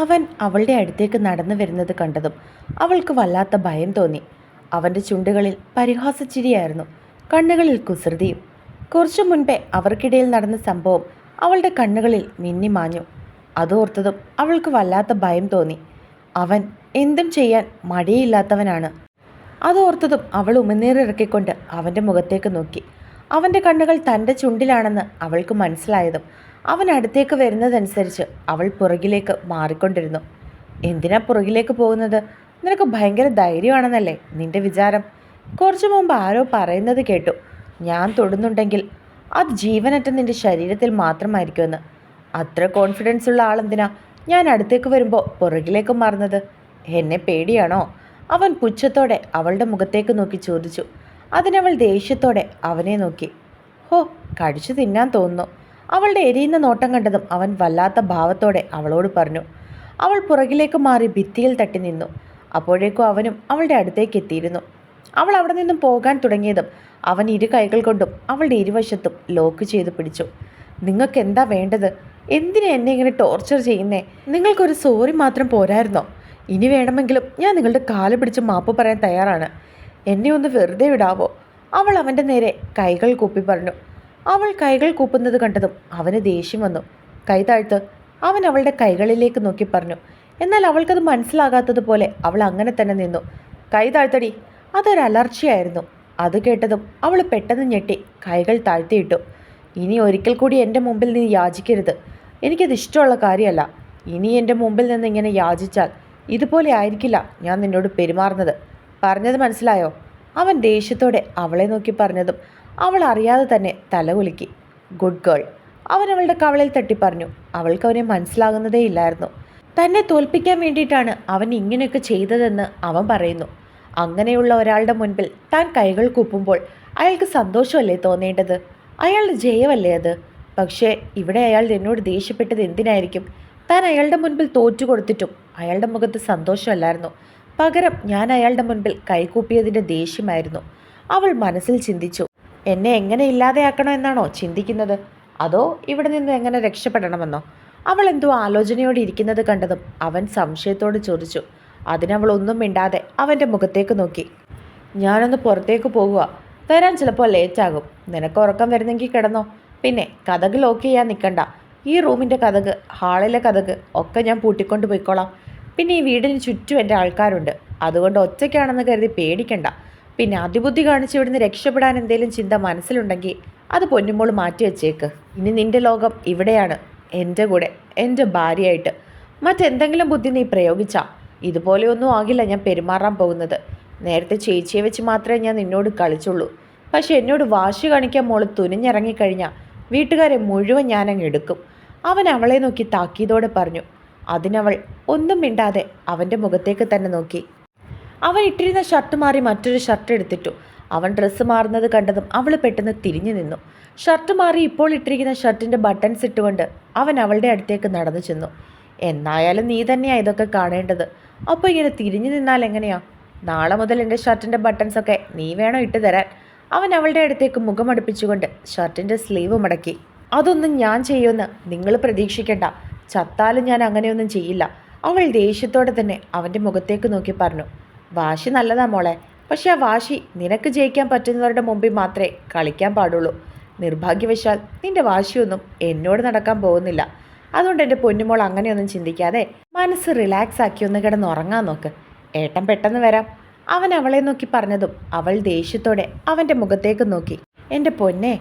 അവൻ അവളുടെ അടുത്തേക്ക് നടന്നു വരുന്നത് കണ്ടതും അവൾക്ക് വല്ലാത്ത ഭയം തോന്നി. അവന്റെ ചുണ്ടുകളിൽ പരിഹാസച്ചിരിയായിരുന്നു. കണ്ണുകളിൽ കുസൃതിയും. കുറച്ചു മുൻപേ അവർക്കിടയിൽ നടന്ന സംഭവം അവളുടെ കണ്ണുകളിൽ മിന്നിമാഞ്ഞു അതോർത്തതും അവൾക്ക് വല്ലാത്ത ഭയം തോന്നി. അവൻ എന്തും ചെയ്യാൻ മടിയില്ലാത്തവനാണ്. അതോർത്തതും അവൾ ഉമിനീറിറക്കിക്കൊണ്ട് അവന്റെ മുഖത്തേക്ക് നോക്കി. അവന്റെ കണ്ണുകൾ തന്റെ ചുണ്ടിലാണെന്ന് അവൾക്ക് മനസ്സിലായതും അവൻ അടുത്തേക്ക് വരുന്നതനുസരിച്ച് അവൾ പുറകിലേക്ക് മാറിക്കൊണ്ടിരുന്നു. എന്തിനാ പുറകിലേക്ക് പോകുന്നത്? നിനക്ക് ഭയങ്കര ധൈര്യമാണെന്നല്ലേ നിന്റെ വിചാരം? കുറച്ചു മുമ്പ് ആരോ പറയുന്നത് കേട്ടു. ഞാൻ തൊടുന്നുണ്ടെങ്കിൽ അത് ജീവനറ്റ നിന്റെ ശരീരത്തിൽ മാത്രമായിരിക്കുമെന്ന്. അത്ര കോൺഫിഡൻസ് ഉള്ള ആളെന്തിനാ ഞാൻ അടുത്തേക്ക് വരുമ്പോൾ പുറകിലേക്ക് മാറുന്നത്? എന്നെ പേടിയാണോ? അവൻ പുച്ഛത്തോടെ അവളുടെ മുഖത്തേക്ക് നോക്കി ചോദിച്ചു. അതിനവൾ ദേഷ്യത്തോടെ അവനെ നോക്കി. ഹോ കടിച്ചു തിന്നാൻ തോന്നുന്നു. അവളുടെ എരിയുന്ന നോട്ടം കണ്ടതും അവൻ വല്ലാത്ത ഭാവത്തോടെ അവളോട് പറഞ്ഞു. അവൾ പുറകിലേക്ക് മാറി ഭിത്തിയിൽ തട്ടി നിന്നു. അപ്പോഴേക്കും അവനും അവളുടെ അടുത്തേക്ക് എത്തിയിരുന്നു. അവൾ അവിടെ നിന്നും പോകാൻ തുടങ്ങിയതും അവൻ ഇരു കൈകൾ കൊണ്ടും അവളുടെ ഇരുവശത്തും ലോക്ക് ചെയ്ത് പിടിച്ചു. നിങ്ങൾക്ക് എന്താ വേണ്ടത്? എന്തിനാ എന്നെ ഇങ്ങനെ ടോർച്ചർ ചെയ്യുന്നേ? നിങ്ങൾക്കൊരു സോറി മാത്രം പോരായിരുന്നോ? ഇനി വേണമെങ്കിലും ഞാൻ നിങ്ങളുടെ കാൽ പിടിച്ച് മാപ്പ് പറയാൻ തയ്യാറാണ്. എന്നെ ഒന്ന് വെറുതെ വിടാവോ? അവൾ അവന്റെ നേരെ കൈകൾ കൂപ്പി പറഞ്ഞു. അവൾ കൈകൾ കൂപ്പുന്നത് കണ്ടതും അവന് ദേഷ്യം വന്നു. കൈ താഴ്ത്ത് അവൻ അവളുടെ കൈകളിലേക്ക് നോക്കി പറഞ്ഞു. എന്നാൽ അവൾക്കത് മനസ്സിലാകാത്തതുപോലെ അവൾ അങ്ങനെ തന്നെ നിന്നു. കൈ താഴ്ത്തടി അതൊരു അലർച്ചയായിരുന്നു. അത് കേട്ടതും അവൾ പെട്ടെന്ന് ഞെട്ടി കൈകൾ താഴ്ത്തിയിട്ടു. ഇനി ഒരിക്കൽ കൂടി എന്റെ മുമ്പിൽ നീ യാചിക്കരുത്. എനിക്കത് ഇഷ്ടമുള്ള കാര്യമല്ല. ഇനി എന്റെ മുമ്പിൽ നിന്ന് ഇങ്ങനെ യാചിച്ചാൽ ഇതുപോലെ ആയിരിക്കില്ല ഞാൻ നിന്നോട് പെരുമാറുന്നത്. പറഞ്ഞത് മനസ്സിലായോ? അവൻ ദേഷ്യത്തോടെ അവളെ നോക്കി പറഞ്ഞതും അവൾ അറിയാതെ തന്നെ തലകുലുക്കി ഗുഡ് ഗേൾ അവൻ അവളുടെ കവളിൽ തട്ടി പറഞ്ഞു. അവൾക്ക് അവനെ മനസ്സിലാകുന്നതേ ഇല്ലായിരുന്നു. തന്നെ തോൽപ്പിക്കാൻ വേണ്ടിയിട്ടാണ് അവൻ ഇങ്ങനെയൊക്കെ ചെയ്തതെന്ന് അവൻ പറയുന്നു. അങ്ങനെയുള്ള ഒരാളുടെ മുൻപിൽ താൻ കൈകൾ കൂപ്പുമ്പോൾ അയാൾക്ക് സന്തോഷമല്ലേ തോന്നേണ്ടത്? അയാളുടെ ജയമല്ലേ അത്? പക്ഷേ ഇവിടെ അയാൾ എന്നോട് ദേഷ്യപ്പെട്ടത് എന്തിനായിരിക്കും? താൻ അയാളുടെ മുൻപിൽ തോറ്റു കൊടുത്തിട്ടും അയാളുടെ മുഖത്ത് സന്തോഷമല്ലായിരുന്നു. പകരം ഞാൻ അയാളുടെ മുൻപിൽ കൈകൂപ്പിയതിന്റെ ദേഷ്യമായിരുന്നു. അവൾ മനസ്സിൽ ചിന്തിച്ചു എന്നെ എങ്ങനെ ഇല്ലാതെയാക്കണോ എന്നാണോ ചിന്തിക്കുന്നത്? അതോ ഇവിടെ നിന്ന് എങ്ങനെ രക്ഷപ്പെടണമെന്നോ? അവൾ എന്തോ ആലോചനയോടെ ഇരിക്കുന്നത് കണ്ടതും അവൻ സംശയത്തോട് ചോദിച്ചു. അതിനവൾ ഒന്നും മിണ്ടാതെ അവന്റെ മുഖത്തേക്ക് നോക്കി. ഞാനൊന്ന് പുറത്തേക്ക് പോകുക വരാൻ ചിലപ്പോൾ ലേറ്റാകും. നിനക്ക് ഉറക്കം വരുന്നെങ്കിൽ കിടന്നോ. പിന്നെ കഥക് ലോക്ക് ചെയ്യാൻ നിൽക്കണ്ട ഈ റൂമിന്റെ കഥക് ഹാളിലെ കഥക് ഒക്കെ ഞാൻ പൂട്ടിക്കൊണ്ട് പോയിക്കോളാം. പിന്നെ ഈ വീടിന് ചുറ്റും എന്റെ ആൾക്കാരുണ്ട്. അതുകൊണ്ട് ഒറ്റയ്ക്കാണെന്ന് കരുതി പേടിക്കണ്ട. പിന്നെ അതിബുദ്ധി കാണിച്ച് ഇവിടുന്ന് രക്ഷപ്പെടാൻ എന്തെങ്കിലും ചിന്ത മനസ്സിലുണ്ടെങ്കിൽ അത് പൊന്നുമോൾ മാറ്റി വെച്ചേക്ക്. ഇനി നിന്റെ ലോകം ഇവിടെയാണ് എന്റെ കൂടെ എന്റെ ഭാര്യയായിട്ട്. മറ്റെന്തെങ്കിലും ബുദ്ധി നീ പ്രയോഗിച്ചാ. ഇതുപോലെയൊന്നും ആകില്ല ഞാൻ പെരുമാറാൻ പോകുന്നത്. നേരത്തെ ചേച്ചിയെ വെച്ച് മാത്രമേ ഞാൻ നിന്നോട് കളിച്ചുള്ളൂ. പക്ഷെ എന്നോട് വാശി കാണിക്കാൻ മോൾ തുനിഞ്ഞിറങ്ങിക്കഴിഞ്ഞാൽ വീട്ടുകാരെ മുഴുവൻ ഞാനങ്ങ് എടുക്കും. അവൻ അവളെ നോക്കി താക്കീതോടെ പറഞ്ഞു അതിനവൾ ഒന്നും മിണ്ടാതെ അവന്റെ മുഖത്തേക്ക് തന്നെ നോക്കി. അവൻ ഇട്ടിരുന്ന ഷർട്ട് മാറി മറ്റൊരു ഷർട്ട് എടുത്തിട്ടു. അവൻ ഡ്രസ്സ് മാറുന്നത് കണ്ടതും അവൾ പെട്ടെന്ന് തിരിഞ്ഞു നിന്നു. ഷർട്ട് മാറി ഇപ്പോൾ ഇട്ടിരിക്കുന്ന ഷർട്ടിന്റെ ബട്ടൺസ് ഇട്ടുകൊണ്ട് അവൻ അവളുടെ അടുത്തേക്ക് നടന്നു ചെന്നു. എന്നായാലും നീ തന്നെയാണ് ഇതൊക്കെ കാണേണ്ടത്. അപ്പോൾ ഇങ്ങനെ തിരിഞ്ഞു നിന്നാൽ എങ്ങനെയാ? നാളെ മുതൽ എന്റെ ഷർട്ടിന്റെ ബട്ടൺസൊക്കെ നീ വേണോ ഇട്ട് തരാൻ. അവൻ അവളുടെ അടുത്തേക്ക് മുഖമടുപ്പിച്ചുകൊണ്ട് ഷർട്ടിന്റെ സ്ലീവ് മടക്കി. അതൊന്നും ഞാൻ ചെയ്യുമെന്ന് നിങ്ങൾ പ്രതീക്ഷിക്കണ്ട. ചത്താലും ഞാൻ അങ്ങനെയൊന്നും ചെയ്യില്ല. അവൾ ദേഷ്യത്തോടെ തന്നെ അവന്റെ മുഖത്തേക്ക് നോക്കി പറഞ്ഞു വാശി നല്ലതാ മോളെ പക്ഷേ ആ വാശി നിനക്ക് ജയിക്കാൻ പറ്റുന്നവരുടെ മുമ്പിൽ മാത്രമേ കളിക്കാൻ പാടുള്ളൂ. നിർഭാഗ്യവശാൽ നിന്റെ വാശിയൊന്നും എന്നോട് നടക്കാൻ പോകുന്നില്ല. അതുകൊണ്ട് എന്റെ പൊന്നുമോൾ അങ്ങനെയൊന്നും ചിന്തിക്കാതെ മനസ്സ് റിലാക്സ് ആക്കി ഒന്ന് കിടന്ന് ഉറങ്ങാൻ നോക്ക്. ഏട്ടൻ പെട്ടെന്ന് വരാം. അവൻ അവളെ നോക്കി പറഞ്ഞതും അവൾ ദേഷ്യത്തോടെ അവന്റെ മുഖത്തേക്ക് നോക്കി എന്റെ പൊന്നെ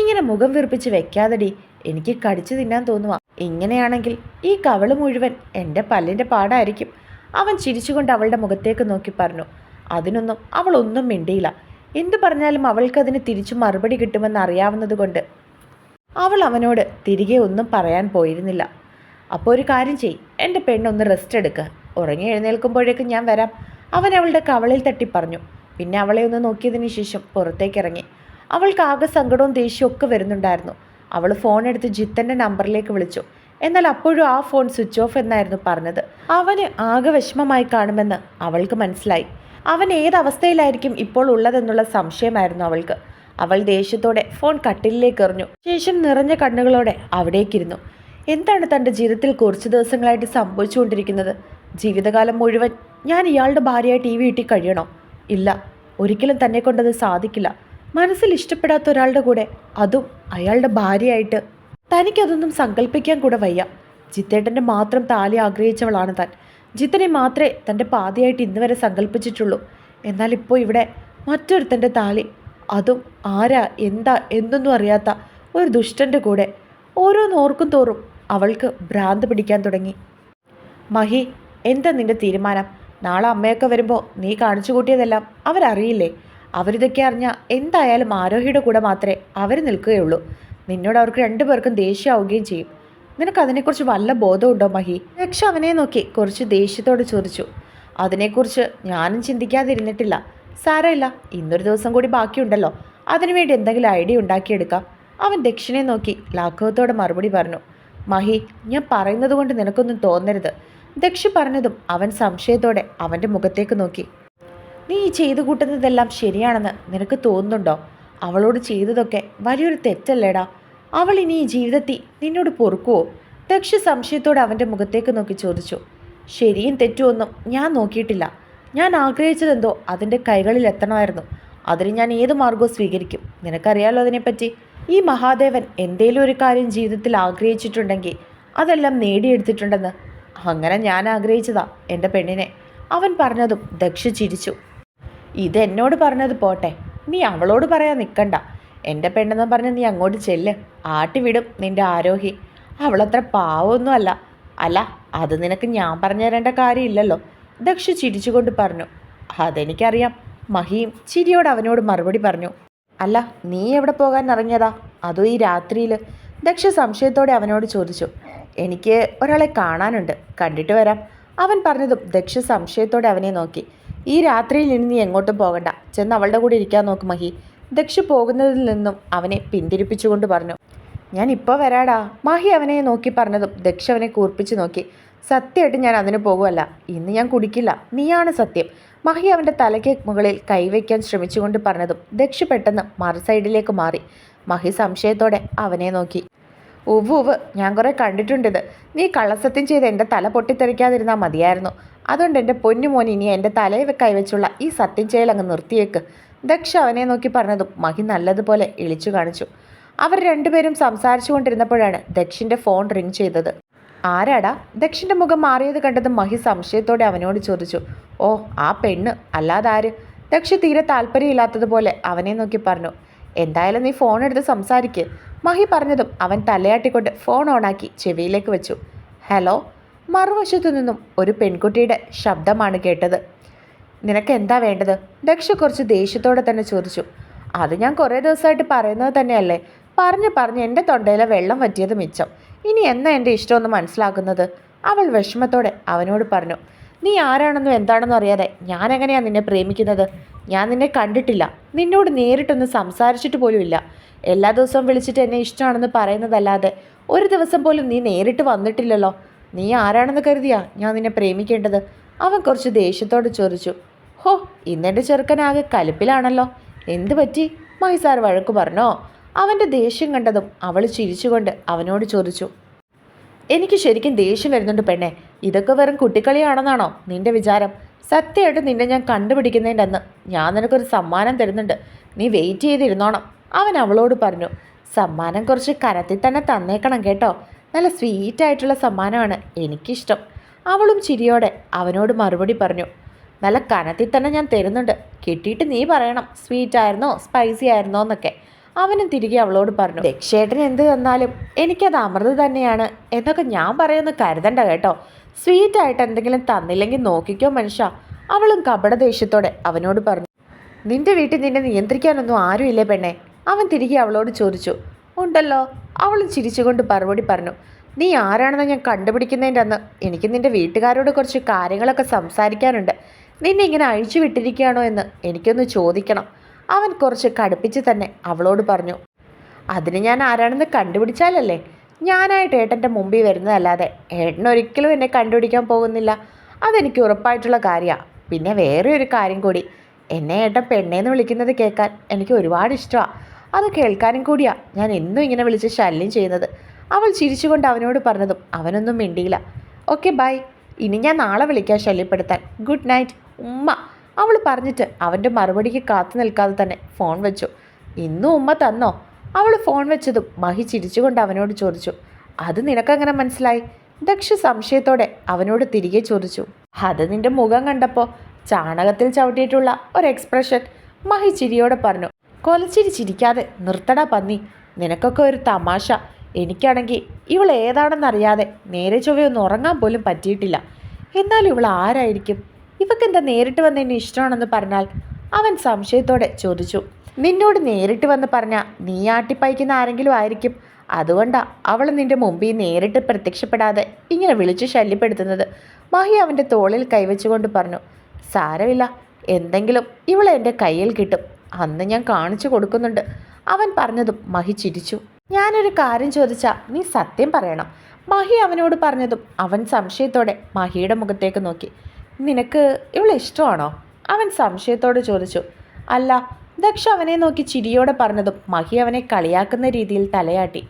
ഇങ്ങനെ മുഖം വീർപ്പിച്ച് വെക്കാതെടി എനിക്ക് കടിച്ചു തിന്നാൻ തോന്നുക ഇങ്ങനെയാണെങ്കിൽ ഈ കവൾ മുഴുവൻ എന്റെ പല്ലിന്റെ പാടായിരിക്കും. അവൻ ചിരിച്ചുകൊണ്ട് അവളുടെ മുഖത്തേക്ക് നോക്കി പറഞ്ഞു അതിനൊന്നും അവൾ ഒന്നും മിണ്ടിയില്ല. എന്തു പറഞ്ഞാലും അവൾക്കതിന് തിരിച്ചു മറുപടി കിട്ടുമെന്ന് അറിയാവുന്നതുകൊണ്ട് അവൾ അവനോട് തിരികെ ഒന്നും പറയാൻ പോയിരുന്നില്ല. അപ്പോൾ ഒരു കാര്യം ചെയ് എന്റെ പെണ്ണൊന്ന് റെസ്റ്റ് എടുക്കുക ഉറങ്ങി എഴുന്നേൽക്കുമ്പോഴേക്കും ഞാൻ വരാം. അവൻ അവളുടെ കവളിൽ തട്ടി പറഞ്ഞു. പിന്നെ അവളെ ഒന്ന് നോക്കിയതിന് ശേഷം പുറത്തേക്കിറങ്ങി അവൾക്ക് ആകെ സങ്കടവും ദേഷ്യവും ഒക്കെ വരുന്നുണ്ടായിരുന്നു. അവൾ ഫോൺ എടുത്ത് ജിത്തന്റെ നമ്പറിലേക്ക് വിളിച്ചു. എന്നാൽ അപ്പോഴും ആ ഫോൺ സ്വിച്ച് ഓഫ് എന്നായിരുന്നു പറഞ്ഞത്. അവന് ആകെ വിഷമമായി കാണുമെന്ന് അവൾക്ക് മനസ്സിലായി. അവൻ ഏതവസ്ഥയിലായിരിക്കും ഇപ്പോൾ ഉള്ളതെന്നുള്ള സംശയമായിരുന്നു അവൾക്ക്. അവൾ ദേഷ്യത്തോടെ ഫോൺ കട്ടിലേക്ക് എറിഞ്ഞു. ശേഷം നിറഞ്ഞ കണ്ണുകളോടെ അവിടേക്കിരുന്നു. എന്താണ് തന്റെ ജീവിതത്തിൽ കുറച്ച് ദിവസങ്ങളായിട്ട് സംഭവിച്ചുകൊണ്ടിരിക്കുന്നത്? ജീവിതകാലം മുഴുവൻ ഞാൻ ഇയാളുടെ ഭാര്യയായി ടി വി വീട്ടിൽ കഴിയണോ ഇല്ല. ഒരിക്കലും തന്നെ കൊണ്ടത് സാധിക്കില്ല. മനസ്സിൽ ഇഷ്ടപ്പെടാത്ത ഒരാളുടെ കൂടെ അതും അയാളുടെ ഭാര്യയായിട്ട്. തനിക്കതൊന്നും സങ്കല്പിക്കാൻ കൂടെ വയ്യ. ജിത്തേട്ടന്റെ മാത്രം താലി ആഗ്രഹിച്ചവളാണ് താൻ. ജിത്തനെ മാത്രമേ തന്റെ പാതിയായിട്ട് ഇന്ന് വരെ സങ്കല്പിച്ചിട്ടുള്ളൂ എന്നാൽ ഇപ്പോൾ ഇവിടെ മറ്റൊരുത്തന്റെ താലി. അതും ആരാ എന്താ എന്തൊന്നും അറിയാത്ത ഒരു ദുഷ്ടന്റെ കൂടെ. ഓരോന്ന് ഓർക്കും തോറും അവൾക്ക് ഭ്രാന്ത് പിടിക്കാൻ തുടങ്ങി. മഹി എന്താ നിന്റെ തീരുമാനം? നാളെ അമ്മയൊക്കെ വരുമ്പോൾ നീ കാണിച്ചു കൂട്ടിയതെല്ലാം അവരറിയില്ലേ? അവരിതൊക്കെ അറിഞ്ഞാൽ എന്തായാലും ആരോഹിയുടെ കൂടെ മാത്രമേ അവർ നിൽക്കുകയുള്ളൂ. നിന്നോട് അവർക്ക് രണ്ടു പേർക്കും ദേഷ്യമാവുകയും ചെയ്യും. നിനക്ക് അതിനെക്കുറിച്ച് വല്ല ബോധമുണ്ടോ മഹി? രക്ഷ അവനെ നോക്കി കുറച്ച് ദേഷ്യത്തോട് ചോദിച്ചു. അതിനെക്കുറിച്ച് ഞാനും ചിന്തിക്കാതിരുന്നിട്ടില്ല. സാരമില്ല ഇന്നൊരു ദിവസം കൂടി ബാക്കിയുണ്ടല്ലോ. അതിനുവേണ്ടി എന്തെങ്കിലും ഐഡിയ ഉണ്ടാക്കിയെടുക്കാം. അവൻ ദക്ഷിണെ നോക്കി ലാഘവത്തോടെ മറുപടി പറഞ്ഞു. മഹി ഞാൻ പറയുന്നത് കൊണ്ട് നിനക്കൊന്നും തോന്നരുത്. ദക്ഷി പറഞ്ഞതും അവൻ സംശയത്തോടെ അവന്റെ മുഖത്തേക്ക് നോക്കി. നീ ഈ ചെയ്തു കൂട്ടുന്നതെല്ലാം ശരിയാണെന്ന് നിനക്ക് തോന്നുന്നുണ്ടോ? അവളോട് ചെയ്തതൊക്കെ വലിയൊരു തെറ്റല്ലേടാ. അവൾ ഇനി ഈ ജീവിതത്തിൽ നിന്നോട് പൊറുക്കുവോ? ദക്ഷ സംശയത്തോടെ അവന്റെ മുഖത്തേക്ക് നോക്കി ചോദിച്ചു. ശരിയും തെറ്റുമൊന്നും ഞാൻ നോക്കിയിട്ടില്ല. ഞാൻ ആഗ്രഹിച്ചതെന്തോ അതിന്റെ കൈകളിൽ എത്തണമായിരുന്നു. അതിന് ഞാൻ ഏത് മാർഗവും സ്വീകരിക്കും. നിനക്കറിയാലോ അതിനെപ്പറ്റി? ഈ മഹാദേവൻ എന്തേലും ഒരു കാര്യം ജീവിതത്തിൽ ആഗ്രഹിച്ചിട്ടുണ്ടെങ്കിൽ അതെല്ലാം നേടിയെടുത്തിട്ടുണ്ടെന്ന്. അങ്ങനെ ഞാൻ ആഗ്രഹിച്ചതാ എന്റെ പെണ്ണിനെ. അവൻ പറഞ്ഞതും ദക്ഷ ചിരിച്ചു. ഇത് എന്നോട് പറഞ്ഞത് പോട്ടെ. നീ അവളോട് പറയാൻ നിൽക്കണ്ട എന്റെ പെണ്ണെന്ന് പറഞ്ഞ് നീ അങ്ങോട്ട് ചെല്ല്. ആട്ടിവിടും നിന്റെ ആരോഹി. അവളത്ര പാവമൊന്നും അല്ല അല്ല അത് നിനക്ക് ഞാൻ പറഞ്ഞു തരേണ്ട കാര്യമില്ലല്ലോ. ദക്ഷ ചിരിച്ചുകൊണ്ട് പറഞ്ഞു. അതെനിക്കറിയാം. മഹിയും ചിരിയോട് അവനോട് മറുപടി പറഞ്ഞു. അല്ല നീ എവിടെ പോകാൻ ഇറങ്ങിയതാ? അതോ ഈ രാത്രിയിൽ ദക്ഷ സംശയത്തോടെ അവനോട് ചോദിച്ചു. എനിക്ക് ഒരാളെ കാണാനുണ്ട്. കണ്ടിട്ട് വരാം. അവൻ പറഞ്ഞതും ദക്ഷ സംശയത്തോടെ അവനെ നോക്കി. ഈ രാത്രിയിൽ ഇനി നീ എങ്ങോട്ടും പോകണ്ട. ചെന്ന് അവളുടെ കൂടെ ഇരിക്കാൻ നോക്ക് മഹി. ദക്ഷ പോകുന്നതിൽ നിന്നും അവനെ പിന്തിരിപ്പിച്ചുകൊണ്ട് പറഞ്ഞു. ഞാൻ ഇപ്പോൾ വരാടാ. മാഹി അവനെ നോക്കി പറഞ്ഞതും ദക്ഷ അവനെ കൂർപ്പിച്ച് നോക്കി. സത്യമായിട്ട് ഞാൻ അതിന് പോകുമല്ല ഇന്ന് ഞാൻ കുടിക്കില്ല. നീയാണ് സത്യം. മഹി അവന്റെ തലയ്ക്ക് മുകളിൽ കൈവയ്ക്കാൻ ശ്രമിച്ചുകൊണ്ട് പറഞ്ഞതും ദക്ഷ പെട്ടെന്ന് മറു സൈഡിലേക്ക് മാറി. മഹി സംശയത്തോടെ അവനെ നോക്കി. ഉവ് ഉവ് ഞാൻ കുറേ കണ്ടിട്ടുണ്ടിത്. നീ കള്ളസത്യം ചെയ്ത് എന്റെ തല പൊട്ടിത്തെറിക്കാതിരുന്നാൽ മതിയായിരുന്നു. അതുകൊണ്ട് എന്റെ പൊന്നുമോൻ ഇനി എന്റെ തലയിൽ കൈവച്ചുള്ള ഈ സത്യം ചെയ്യൽ അങ്ങ് നിർത്തിയേക്ക് ദക്ഷ അവനെ നോക്കി പറഞ്ഞതും മഹി നല്ലതുപോലെ ഇളിച്ചു കാണിച്ചു. അവർ രണ്ടുപേരും സംസാരിച്ചു കൊണ്ടിരുന്നപ്പോഴാണ് ദക്ഷിന്റെ ഫോൺ റിങ് ചെയ്തത്. ആരാടാ? ദക്ഷിന്റെ മുഖം മാറിയത് കണ്ടത് മഹി സംശയത്തോടെ അവനോട് ചോദിച്ചു. ഓ ആ പെണ്ണ്. അല്ലാതാര്? ദക്ഷ തീരെ താല്പര്യമില്ലാത്തതുപോലെ അവനെ നോക്കി പറഞ്ഞു. എന്തായാലും നീ ഫോൺ എടുത്ത് സംസാരിക്ക്. മഹി പറഞ്ഞതും അവൻ തലയാട്ടിക്കൊണ്ട് ഫോൺ ഓണാക്കി ചെവിയിലേക്ക് വെച്ചു. ഹലോ? മറുവശത്തു നിന്നും ഒരു പെൺകുട്ടിയുടെ ശബ്ദമാണ് കേട്ടത്. നിനക്ക് എന്താ വേണ്ടത്? ദക്ഷ കുറച്ച് ദേഷ്യത്തോടെ തന്നെ ചോദിച്ചു. അത് ഞാൻ കുറേ ദിവസമായിട്ട് പറയുന്നത് തന്നെയല്ലേ? പറഞ്ഞു പറഞ്ഞ് എന്റെ തൊണ്ടയിലെ വെള്ളം വറ്റിയത് മിച്ചം. ഇനി എന്നാ എന്റെ ഇഷ്ടമൊന്ന് മനസ്സിലാക്കുന്നത്? അവൾ വിഷമത്തോടെ അവനോട് പറഞ്ഞു. നീ ആരാണെന്നും എന്താണെന്നും അറിയാതെ ഞാൻ എങ്ങനെയാണ് നിന്നെ പ്രേമിക്കുന്നത്? ഞാൻ നിന്നെ കണ്ടിട്ടില്ല. നിന്നോട് നേരിട്ടൊന്ന് സംസാരിച്ചിട്ട് പോലുമില്ല എല്ലാ ദിവസവും വിളിച്ചിട്ട് എന്നെ ഇഷ്ടമാണെന്ന് പറയുന്നതല്ലാതെ ഒരു ദിവസം പോലും നീ നേരിട്ട് വന്നിട്ടില്ലല്ലോ. നീ ആരാണെന്ന് കരുതിയാ ഞാൻ നിന്നെ പ്രേമിക്കേണ്ടത്? അവൻ കുറച്ച് ദേഷ്യത്തോട് ചോദിച്ചു. ഹോ ഇന്നെന്റെ ചെറുക്കനാകെ കലിപ്പിലാണല്ലോ. എന്ത് പറ്റി? മൈസാർ വഴക്കു പറഞ്ഞോ? അവന്റെ ദേഷ്യം കണ്ടതും അവൾ ചിരിച്ചുകൊണ്ട് അവനോട് ചോദിച്ചു. എനിക്ക് ശരിക്കും ദേഷ്യം വരുന്നുണ്ട് പെണ്ണെ. ഇതൊക്കെ വെറും കുട്ടിക്കളിയാണെന്നാണോ നിന്റെ വിചാരം? സത്യമായിട്ട് നിന്നെ ഞാൻ കണ്ടുപിടിക്കുന്നതിന്റെ അന്ന് ഞാൻ നിനക്കൊരു സമ്മാനം തരുന്നുണ്ട്. നീ വെയിറ്റ് ചെയ്തിരുന്നോണം. അവൻ അവളോട് പറഞ്ഞു സമ്മാനം കുറച്ച് കരത്തിൽ തന്നെ തന്നേക്കണം കേട്ടോ. നല്ല സ്വീറ്റായിട്ടുള്ള സമ്മാനമാണ് എനിക്കിഷ്ടം. അവളും ചിരിയോടെ അവനോട് മറുപടി പറഞ്ഞു നല്ല കനത്തിൽ തന്നെ ഞാൻ തരുന്നുണ്ട്. കിട്ടിയിട്ട് നീ പറയണം സ്വീറ്റ് ആയിരുന്നോ സ്പൈസി ആയിരുന്നോ എന്നൊക്കെ. അവനും തിരികെ അവളോട് പറഞ്ഞു രക്ഷേട്ടൻ എന്ത് തന്നാലും എനിക്കത് അമൃത് തന്നെയാണ് എന്നൊക്കെ ഞാൻ പറയുമെന്ന് കരുതണ്ട കേട്ടോ. സ്വീറ്റ് ആയിട്ട് എന്തെങ്കിലും തന്നില്ലെങ്കിൽ നോക്കിക്കോ മനുഷ്യ. അവളും കപട ദേഷ്യത്തോടെ അവനോട് പറഞ്ഞു നിന്റെ വീട്ടിൽ നിന്നെ നിയന്ത്രിക്കാനൊന്നും ആരുമില്ലേ പെണ്ണെ? അവൻ തിരികെ അവളോട് ചോദിച്ചു ഉണ്ടല്ലോ. അവളും ചിരിച്ചുകൊണ്ട് മറുപടി പറഞ്ഞു നീ ആരാണെന്ന് ഞാൻ കണ്ടുപിടിക്കുന്നതിന്റെ അന്ന് എനിക്ക് നിന്റെ വീട്ടുകാരോട് കുറച്ച് കാര്യങ്ങളൊക്കെ സംസാരിക്കാനുണ്ട്. നിന്നെ ഇങ്ങനെ അഴിച്ചു വിട്ടിരിക്കുകയാണോ എന്ന് എനിക്കൊന്ന് ചോദിക്കണം. അവൻ കുറച്ച് കടുപ്പിച്ച് തന്നെ അവളോട് പറഞ്ഞു അതിന് ഞാൻ ആരാണെന്ന് കണ്ടുപിടിച്ചാലല്ലേ? ഞാനായിട്ട് ഏട്ടന്റെ മുമ്പിൽ വരുന്നതല്ലാതെ ഏട്ടൻ ഒരിക്കലും എന്നെ കണ്ടുപിടിക്കാൻ പോകുന്നില്ല. അതെനിക്ക് ഉറപ്പായിട്ടുള്ള കാര്യമാണ് പിന്നെ വേറെ ഒരു കാര്യം കൂടി. എന്നെ ഏട്ടൻ പെണ്ണേന്ന് വിളിക്കുന്നത് കേൾക്കാൻ എനിക്ക് ഒരുപാട് ഇഷ്ടമാണ് അത് കേൾക്കാനും കൂടിയാ. ഞാൻ എന്നും ഇങ്ങനെ വിളിച്ച് ശല്യം ചെയ്യുന്നത്. അവൾ ചിരിച്ചുകൊണ്ട് അവനോട് പറഞ്ഞതും അവനൊന്നും മിണ്ടിയില്ല. Okay bye. ഇനി ഞാൻ നാളെ വിളിക്കാം ശല്യപ്പെടുത്താൻ. Good night. ഉമ്മ. അവൾ പറഞ്ഞിട്ട് അവന്റെ മറുപടിക്ക് കാത്തു നിൽക്കാതെ തന്നെ ഫോൺ വെച്ചു. ഇന്നും ഉമ്മ തന്നോ? അവൾ ഫോൺ വെച്ചതും മഹി ചിരിച്ചുകൊണ്ട് അവനോട് ചോദിച്ചു. അത് നിനക്കങ്ങനെ മനസ്സിലായി? ദക്ഷ സംശയത്തോടെ അവനോട് തിരികെ ചോദിച്ചു. അത് നിന്റെ മുഖം കണ്ടപ്പോൾ ചാണകത്തിൽ ചവിട്ടിയിട്ടുള്ള ഒരു എക്സ്പ്രഷൻ. മഹി ചിരിയോടെ പറഞ്ഞു. കൊലച്ചിരി ചിരിക്കാതെ നിർത്തടാ പന്നി. നിനക്കൊക്കെ ഒരു തമാശ. എനിക്കാണെങ്കിൽ ഇവൾ ഏതാണെന്നറിയാതെ നേരെ ചൊവ്വയൊന്ന് ഉറങ്ങാൻ പോലും പറ്റിയിട്ടില്ല. എന്നാൽ ഇവൾ ആരായിരിക്കും? ഇവക്കെന്താ നേരിട്ട് വന്ന് എന്നെ ഇഷ്ടമാണെന്ന് പറഞ്ഞാൽ? അവൻ സംശയത്തോടെ ചോദിച്ചു. നിന്നോട് നേരിട്ട് വന്ന് പറഞ്ഞാൽ നീ ആട്ടിപ്പായിക്കുന്ന ആരെങ്കിലും ആയിരിക്കും. അതുകൊണ്ടാ അവൾ നിന്റെ മുമ്പിൽ നേരിട്ട് പ്രത്യക്ഷപ്പെടാതെ ഇങ്ങനെ വിളിച്ച് ശല്യപ്പെടുത്തുന്നത്. മഹി അവന്റെ തോളിൽ കൈവച്ചുകൊണ്ട് പറഞ്ഞു സാരമില്ല. എന്തെങ്കിലും ഇവൾ എന്റെ കയ്യിൽ കിട്ടും. അന്ന് ഞാൻ കാണിച്ചു കൊടുക്കുന്നുണ്ട്. അവൻ പറഞ്ഞതും മഹി ചിരിച്ചു. ഞാനൊരു കാര്യം ചോദിച്ചാൽ നീ സത്യം പറയണം. മഹി അവനോട് പറഞ്ഞതും അവൻ സംശയത്തോടെ മഹിയുടെ മുഖത്തേക്ക് നോക്കി. നിനക്ക് ഇവളെ ഇഷ്ടമാണോ? അവൻ സംശയത്തോടെ ചോദിച്ചു. അല്ല ദക്ഷ അവനെ നോക്കി ചിരിയോടെ പറഞ്ഞതും മഹി അവനെ കളിയാക്കുന്ന രീതിയിൽ തലയാട്ടി.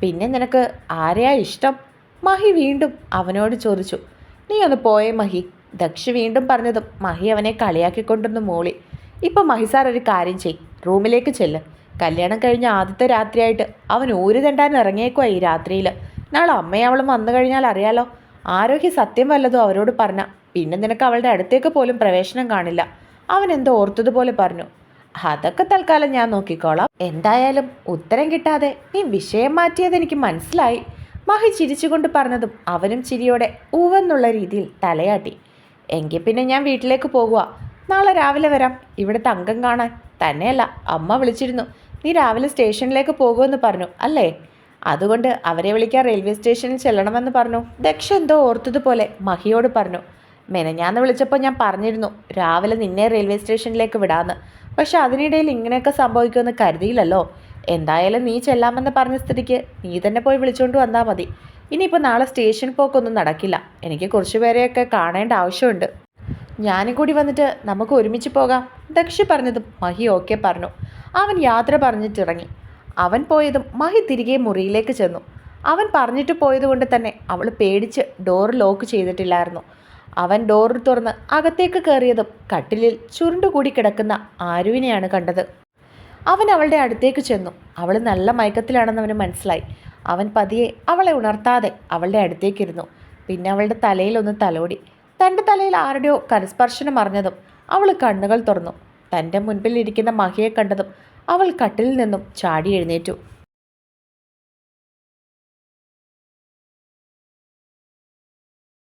പിന്നെ നിനക്ക് ആരെയാ ഇഷ്ടം? മഹി വീണ്ടും അവനോട് ചോദിച്ചു. നീ ഒന്ന് പോയേ മഹി. ദക്ഷ വീണ്ടും പറഞ്ഞതും മഹി അവനെ കളിയാക്കിക്കൊണ്ടൊന്ന് മൂളി. ഇപ്പം മഹിസാർ ഒരു കാര്യം ചെയ് റൂമിലേക്ക് ചെല്ല്. കല്യാണം കഴിഞ്ഞ ആദ്യത്തെ രാത്രിയായിട്ട് അവൻ ഊര് തെണ്ടാൻ ഇറങ്ങിയേക്കുവാ ഈ രാത്രിയിൽ നാളെ അമ്മയും അവളും വന്നു കഴിഞ്ഞാൽ അറിയാലോ. ആരോഗ്യ സത്യം വല്ലതും അവരോട് പറഞ്ഞ. പിന്നെ നിനക്ക് അവളുടെ അടുത്തേക്ക് പോലും പ്രവേശനം കാണില്ല. അവൻ എന്തോ ഓർത്തതുപോലെ പറഞ്ഞു. അതൊക്കെ തൽക്കാലം ഞാൻ നോക്കിക്കോളാം. എന്തായാലും ഉത്തരം കിട്ടാതെ നീ വിഷയം മാറ്റിയത് എനിക്ക് മനസ്സിലായി. മഹി ചിരിച്ചുകൊണ്ട് പറഞ്ഞതും അവനും ചിരിയോടെ ഊവെന്നുള്ള രീതിയിൽ തലയാട്ടി. എങ്കിൽ പിന്നെ ഞാൻ വീട്ടിലേക്ക് പോകുക നാളെ രാവിലെ വരാം. ഇവിടുത്തെ അംഗം കാണാൻ തന്നെയല്ല അമ്മ വിളിച്ചിരുന്നു. നീ രാവിലെ സ്റ്റേഷനിലേക്ക് പോകുമെന്ന് പറഞ്ഞു അല്ലേ? അതുകൊണ്ട് അവരെ വിളിക്കാൻ റെയിൽവേ സ്റ്റേഷനിൽ ചെല്ലണമെന്ന് പറഞ്ഞു. ദക്ഷ എന്തോ ഓർത്തതുപോലെ മഹിയോട് പറഞ്ഞു. മെനഞ്ഞാന്ന് വിളിച്ചപ്പോൾ ഞാൻ പറഞ്ഞിരുന്നു രാവിലെ നിന്നെ റെയിൽവേ സ്റ്റേഷനിലേക്ക് വിടാമെന്ന് പക്ഷെ അതിനിടയിൽ ഇങ്ങനെയൊക്കെ സംഭവിക്കുമെന്ന് കരുതിയില്ലല്ലോ. എന്തായാലും നീ ചെല്ലാമെന്ന് പറഞ്ഞ സ്ഥിതിക്ക് നീ തന്നെ പോയി വിളിച്ചുകൊണ്ട് വന്നാൽ മതി. ഇനിയിപ്പോൾ നാളെ സ്റ്റേഷൻ പോക്കൊന്നും നടക്കില്ല. എനിക്ക് കുറച്ച് പേരെയൊക്കെ കാണേണ്ട ആവശ്യമുണ്ട്. ഞാനും കൂടി വന്നിട്ട് നമുക്ക് ഒരുമിച്ച് പോകാം. ദക്ഷ പറഞ്ഞതും മഹി ഓക്കെ പറഞ്ഞു. അവൻ യാത്ര പറഞ്ഞിട്ടിറങ്ങി. അവൻ പോയതും മഹി തിരികെ മുറിയിലേക്ക് ചെന്നു. അവൻ പറഞ്ഞിട്ട് പോയതുകൊണ്ട് തന്നെ അവൾ പേടിച്ച് ഡോർ ലോക്ക് ചെയ്തിട്ടില്ലായിരുന്നു. അവൻ ഡോർ തുറന്ന് അകത്തേക്ക് കയറിയതും കട്ടിലിൽ ചുരുണ്ടുകൂടി കിടക്കുന്ന ആരുവിനെയാണ് കണ്ടത്. അവൻ അവളുടെ അടുത്തേക്ക് ചെന്നു. അവൾ നല്ല മയക്കത്തിലാണെന്ന് അവന് മനസ്സിലായി. അവൻ പതിയെ അവളെ ഉണർത്താതെ അവളുടെ അടുത്തേക്കിരുന്നു പിന്നെ അവളുടെ തലയിലൊന്ന് തലോടി. തന്റെ തലയിൽ ആരുടെയോ കരസ്പർശനം അറിഞ്ഞതും അവൾ കണ്ണുകൾ തുറന്നു. തന്റെ മുൻപിൽ ഇരിക്കുന്ന മഹയെ കണ്ടതും അവൾ കട്ടിലിൽ നിന്നും ചാടി എഴുന്നേറ്റു.